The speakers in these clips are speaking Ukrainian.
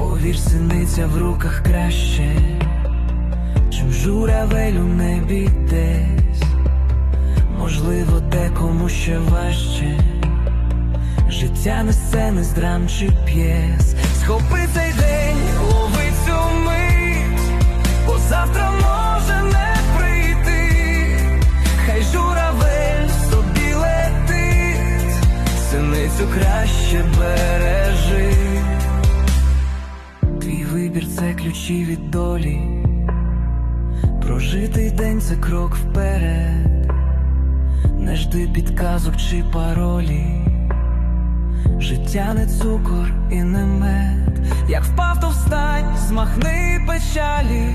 Повір, синиця в руках краще, чим журавель у небі десь. Можливо, декому ще важче. Життя не сцени з драм чи п'єс. Схопи цей день, лови цю мить, бо завтра може не прийти. Хай журавель собі летить, синицю краще бережи. Вибір це ключі від долі. Прожитий день це крок вперед. Не жди підказок чи паролі. Життя не цукор і не мед. Як впав, то встань, змахни печалі.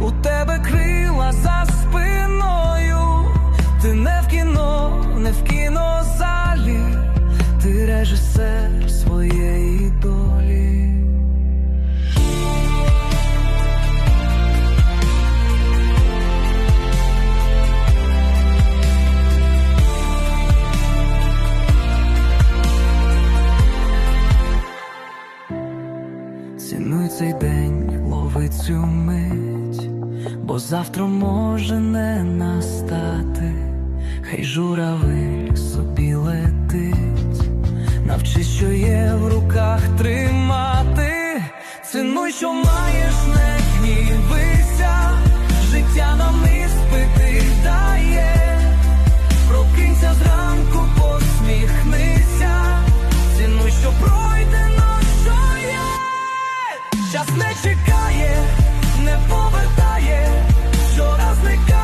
У тебе крила Цінуй цей день, лови цю мить, бо завтра може не настати, хай журавель собі летить, навчись, що є в руках тримати, цінуй, що маєш. час не чекає, не повертає, що не